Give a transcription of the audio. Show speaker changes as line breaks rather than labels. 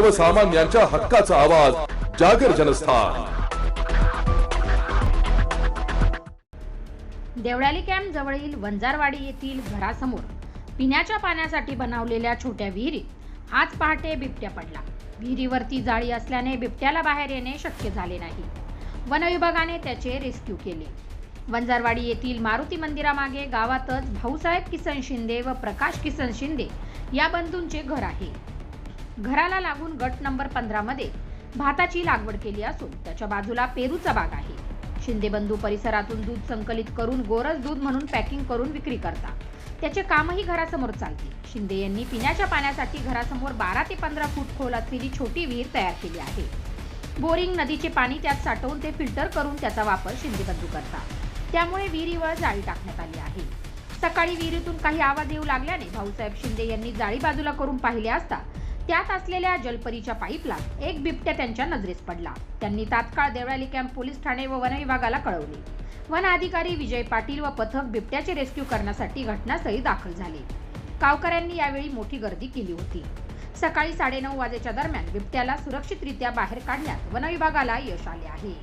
सर्वसामान्यांच्या हक्काचा आवाज जागर जनस्थान.
देवळाली कॅम्प जवळील वंजारवाडी येथील घरासमोर पिण्याच्या पाण्यासाठी बनवलेल्या छोट्या विहिरीत आज पहाटे बिबट्या पडला. विहिरीवरती जाळी असल्याने बिबट्याला बाहेर येणे शक्य झाले नाही. वनविभागाने त्याचे रेस्क्यू केले. वंजारवाडी येथील मारुती मंदिरामागे गावातच भाऊसाहेब किसन शिंदे व प्रकाश किसन शिंदे या बंधूंचे घर आहे. घराला लागून गट नंबर पंधरामध्ये भाताची लागवड केली असून त्याच्या बाजूला पेरूचा बाग आहे. शिंदे बंधू परिसरातून दूध संकलित करून गोरस दूध म्हणून पॅकिंग करून विक्री करतात. त्याचे कामही घरासमोर चालते. शिंदे यांनी पिण्याच्या पाण्यासाठी घरासमोर बारा ते पंधरा फूट खोल असलेली छोटी विहीर तयार केली आहे. बोरिंग नदीचे पाणी त्यात साठवून ते फिल्टर करून त्याचा वापर शिंदे बंधू करतात. त्यामुळे विहिरीवर जाळी टाकण्यात आली आहे. सकाळी विहिरीतून काही आवाज येऊ लागल्याने भाऊसाहेब शिंदे यांनी जाळी बाजूला करून पाहिले असता त्यात असलेल्या जलपरीच्या पाईपला एक बिबट्या त्यांच्या नजरेस पडला. त्यांनी तात्काळ देवळाली कॅम्प पोलीस ठाणे व वनविभागाला कळवले. वन अधिकारी विजय पाटील व पथक बिबट्याचे रेस्क्यू करण्यासाठी घटनास्थळी दाखल झाले. गावकऱ्यांनी यावेळी मोठी गर्दी केली होती. सकाळी साडेनऊ वाजेच्या दरम्यान बिबट्याला सुरक्षितरित्या बाहेर काढण्यात वनविभागाला यश आले आहे.